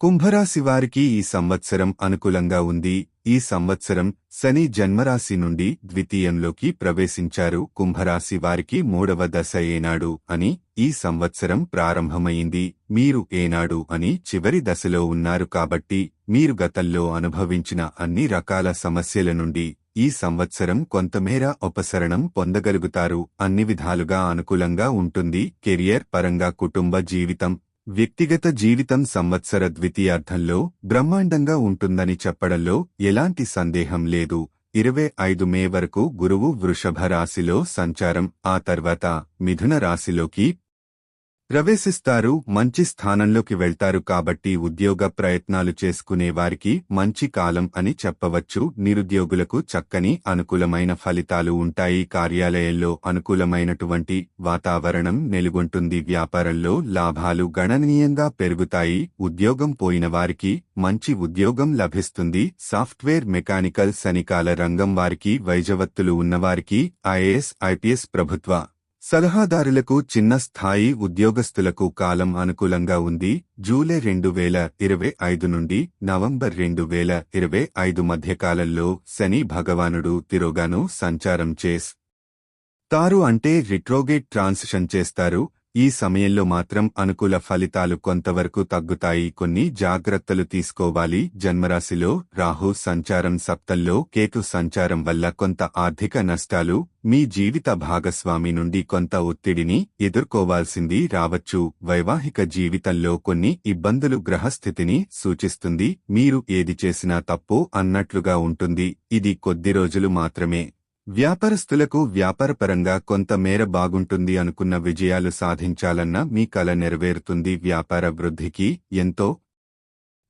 కుంభరాశి వారికి ఈ సంవత్సరం అనుకూలంగా ఉంది. ఈ సంవత్సరం శని జన్మరాశి నుండి ద్వితీయంలోకి ప్రవేశించారు. కుంభరాశి వారికి మూడవ దశ ఏనాడు అని ఈ సంవత్సరం ప్రారంభమైంది. మీరు ఏనాడు అని చివరి దశలో ఉన్నారు కాబట్టి మీరు గతంలో అనుభవించిన అన్ని రకాల సమస్యల నుండి ఈ సంవత్సరం కొంతమేర ఉపశరణం పొందగలుగుతారు. అన్ని విధాలుగా అనుకూలంగా ఉంటుంది. కెరియర్ పరంగా కుటుంబ జీవితం వ్యక్తిగత జీవితం సంవత్సర ద్వితీయార్థంలో బ్రహ్మాండంగా ఉంటుందని చెప్పడంలో ఎలాంటి సందేహం లేదు. ఇరవై ఐదు మే వరకు గురువు వృషభ రాశిలో సంచారం ఆ తర్వాత మిథున రాశిలోకి ప్రవేశిస్తారు మంచి స్థానంలోకి వెళ్తారు కాబట్టి ఉద్యోగ ప్రయత్నాలు చేసుకునే వారికి మంచి కాలం అని చెప్పవచ్చు. నిరుద్యోగులకు చక్కని అనుకూలమైన ఫలితాలు ఉంటాయి. కార్యాలయంలో అనుకూలమైనటువంటి వాతావరణం నెలకొంటుంది. వ్యాపారంలో లాభాలు గణనీయంగా పెరుగుతాయి. ఉద్యోగం పోయిన వారికి మంచి ఉద్యోగం లభిస్తుంది. సాఫ్ట్వేర్ మెకానికల్ సనికాల రంగం వారికి వైజవత్తులు ఉన్నవారికి ఐఏఎస్ ఐపీఎస్ ప్రభుత్వ సలహాదారులకు చిన్న స్థాయి ఉద్యోగస్తులకు కాలం అనుకూలంగా ఉంది. జూలై రెండు వేల ఇరవై ఐదు నుండి నవంబర్ రెండు వేల ఇరవై ఐదు మధ్యకాలంలో శని భగవానుడు తిరోగాను సంచారం చేస్ తారు అంటే రిట్రోగేట్ ట్రాన్సిషన్ చేస్తారు. ఈ సమయంలో మాత్రం అనుకూల ఫలితాలు కొంతవరకు తగ్గుతాయి. కొన్ని జాగ్రత్తలు తీసుకోవాలి. జన్మరాశిలో రాహు సంచారం సప్తల్లో కేతు సంచారం వల్ల కొంత ఆర్థిక నష్టాలు మీ జీవిత భాగస్వామి నుండి కొంత ఒత్తిడిని ఎదుర్కోవాల్సింది రావచ్చు. వైవాహిక జీవితంలో కొన్ని ఇబ్బందులు గ్రహస్థితిని సూచిస్తుంది. మీరు ఏది చేసినా తప్పు అన్నట్లుగా ఉంటుంది. ఇది కొద్ది రోజులు మాత్రమే. వ్యాపారస్తులకు వ్యాపారపరంగా కొంత మేర బాగుంటుంది అనుకున్న విజయాలు సాధించాలన్న మీ కల నెరవేరుతుంది వ్యాపార వృద్ధికి ఎంతో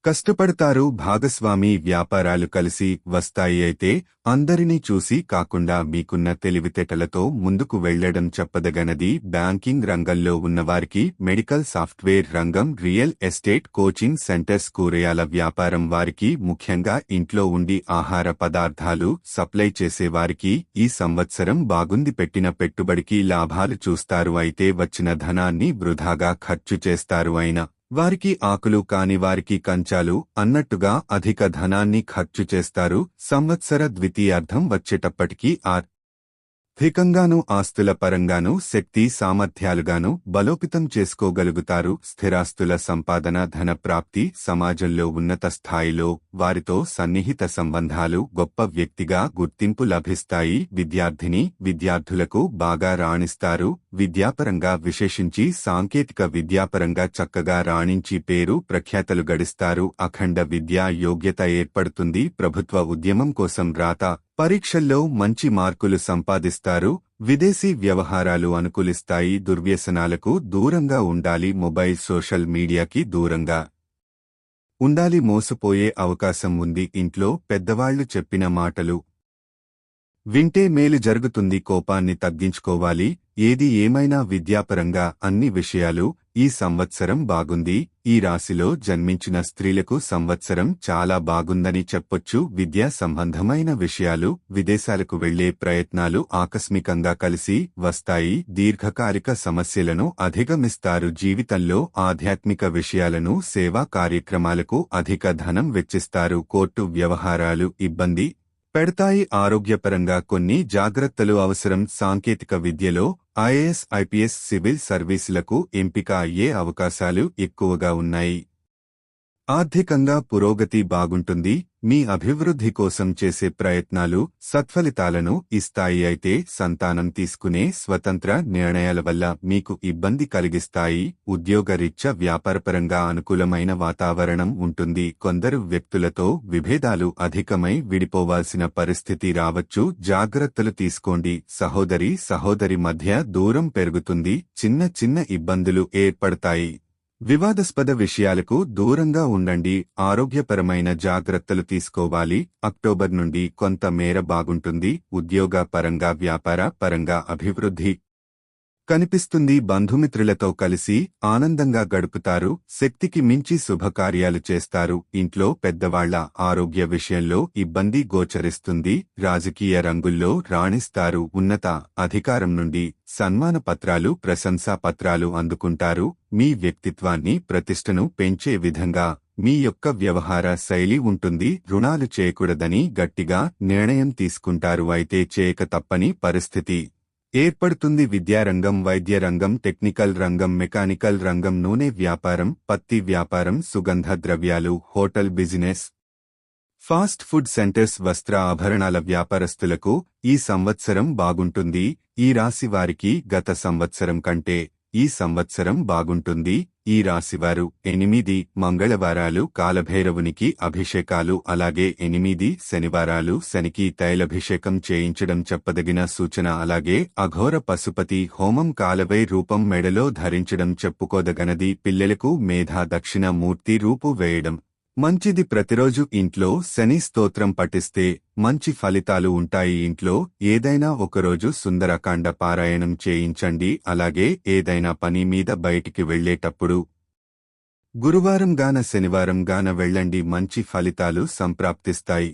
కష్టపడతారు భాగస్వామి వ్యాపారాలు కలిసి వస్తాయి అయితే అందరినీ చూసి కాకుండా మీకున్న తెలివితేటలతో ముందుకు వెళ్ళడం చెప్పదగనది బ్యాంకింగ్ రంగంలో ఉన్నవారికి మెడికల్ సాఫ్ట్వేర్ రంగం రియల్ ఎస్టేట్ కోచింగ్ సెంటర్స్ కూరయాల వ్యాపారం వారికి ముఖ్యంగా ఇంట్లో ఉండి ఆహార పదార్థాలు సప్లై చేసేవారికి ఈ సంవత్సరం బాగుంది పెట్టిన పెట్టుబడికి లాభాలు చూస్తారు. అయితే వచ్చిన ధనాన్ని వృధాగా ఖర్చు చేస్తారు. అయినా వారికి ఆకులు కాని వారికి కంచాలు అన్నట్టుగా అధిక ధనాన్ని ఖర్చు చేస్తారు. సంవత్సర ద్వితీయార్థం వచ్చేటప్పటికీ ఆర్ ధికంగానూ ఆస్తుల పరంగానూ శక్తి సామర్థ్యాలుగాను బలోపితం చేసుకోగలుగుతారు. స్థిరాస్తుల సంపాదన ధన ప్రాప్తి సమాజంలో ఉన్నత స్థాయిలో వారితో సన్నిహిత సంబంధాలు గొప్ప వ్యక్తిగా గుర్తింపు లభిస్తాయి. విద్యార్థిని విద్యార్థులకు బాగా రాణిస్తారు. విద్యాపరంగా విశేషించి సాంకేతిక విద్యాపరంగా చక్కగా రాణించి పేరు ప్రఖ్యాతలు గడిస్తారు. అఖండ విద్యా యోగ్యత ఏర్పడుతుంది. ప్రభుత్వ ఉద్యమం కోసం రాత పరీక్షల్లో మంచి మార్కులు సంపాదిస్తారు. విదేశీ వ్యవహారాలు అనుకూలిస్తాయి. దుర్వ్యసనాలకు దూరంగా ఉండాలి. మొబైల్ సోషల్ మీడియాకి దూరంగా ఉండాలి. మోసపోయే అవకాశం ఉంది. ఇంట్లో పెద్దవాళ్ళు చెప్పిన మాటలు వింటే మేలు జరుగుతుంది కోపాన్ని తగ్గించుకోవాలి ఏది ఏమైనా విద్యాపరంగా అన్ని విషయాలు ఈ సంవత్సరం బాగుంది ఈ రాశిలో జన్మించిన స్త్రీలకు సంవత్సరం చాలా బాగుందని చెప్పొచ్చు విద్యా సంబంధమైన విషయాలు విదేశాలకు వెళ్ళే ప్రయత్నాలు ఆకస్మికంగా కలిసి వస్తాయి దీర్ఘకాలిక సమస్యలను అధిగమిస్తారు జీవితంలో ఆధ్యాత్మిక విషయాలను సేవా కార్యక్రమాలకు అధిక ధనం వెచ్చిస్తారు కోర్టు వ్యవహారాలు ఇబ్బంది పెడతాయి ఆరోగ్యపరంగా కొన్ని జాగ్రత్తలు అవసరం. సాంకేతిక విద్యలో ఐఏఎస్ ఐపీఎస్ సివిల్ సర్వీసులకు ఎంపిక అయ్యే అవకాశాలు ఎక్కువగా ఉన్నాయి. ఆర్థికంగా పురోగతి బాగుంటుంది మీ అభివృద్ధి కోసం చేసే ప్రయత్నాలు సత్ఫలితాలను ఇస్తాయి అయితే సంతానం తీసుకునే స్వతంత్ర నిర్ణయాల వల్ల మీకు ఇబ్బంది కలిగిస్తాయి ఉద్యోగరీత్యా వ్యాపారపరంగా అనుకూలమైన వాతావరణం ఉంటుంది కొందరు వ్యక్తులతో విభేదాలు అధికమై విడిపోవాల్సిన పరిస్థితి రావచ్చు జాగ్రత్తలు తీసుకోండి సహోదరి సహోదరి మధ్య దూరం పెరుగుతుంది చిన్న చిన్న ఇబ్బందులు ఏర్పడతాయి. వివాదాస్పద విషయాలకు దూరంగా ఉండండి ఆరోగ్యపరమైన జాగ్రత్తలు తీసుకోవాలి. అక్టోబర్ నుండి కొంత మేర బాగుంటుంది. ఉద్యోగ పరంగా వ్యాపార పరంగా అభివృద్ధి కనిపిస్తుంది బంధుమిత్రులతో కలిసి ఆనందంగా గడుపుతారు శక్తికి మించి శుభకార్యాలు చేస్తారు. ఇంట్లో పెద్దవాళ్ళ ఆరోగ్య విషయంలో ఇబ్బంది గోచరిస్తుంది రాజకీయ రంగుల్లో రాణిస్తారు. ఉన్నత అధికారం నుండి సన్మాన పత్రాలు ప్రశంసా పత్రాలు అందుకుంటారు. మీ వ్యక్తిత్వాన్ని ప్రతిష్టను పెంచే విధంగా మీ యొక్క వ్యవహార శైలి ఉంటుంది. రుణాలు చేయకూడదని గట్టిగా నిర్ణయం తీసుకుంటారు. అయితే చేయక తప్పని పరిస్థితి ఏర్పడుతుంది విద్యారంగం వైద్య రంగం టెక్నికల్ రంగం మెకానికల్ రంగం నూనె వ్యాపారం పత్తి వ్యాపారం సుగంధ ద్రవ్యాలు hotel business. Fast food centres వస్త్ర ఆభరణాల వ్యాపారస్తులకు ఈ సంవత్సరం బాగుంటుంది. ఈ రాశి వారికి గత సంవత్సరం కంటే ఈ సంవత్సరం బాగుంటుంది. ఈ రాశివారు ఎనిమిది మంగళవారాలు కాలభైరవునికి అభిషేకాలు అలాగే ఎనిమిది శనివారాలు శనికి తైలభిషేకం చేయించడం చెప్పదగిన సూచన అలాగే అఘోర పశుపతి హోమం కాలవై రూపం మెడలో ధరించడం చెప్పుకోదగనది. పిల్లలకు మేధా దక్షిణ మూర్తి రూపు వేయడం. మంచిది ప్రతిరోజు ఇంట్లో శని స్తోత్రం పఠిస్తే మంచి ఫలితాలు ఉంటాయి. ఇంట్లో ఏదైనా ఒకరోజు సుందరకాండ పారాయణం చేయించండి. అలాగే ఏదైనా పని మీద బయటికి వెళ్ళేటప్పుడు గురువారం గాన శనివారం గాన వెళ్ళండి. మంచి ఫలితాలు సంప్రాప్తిస్తాయి.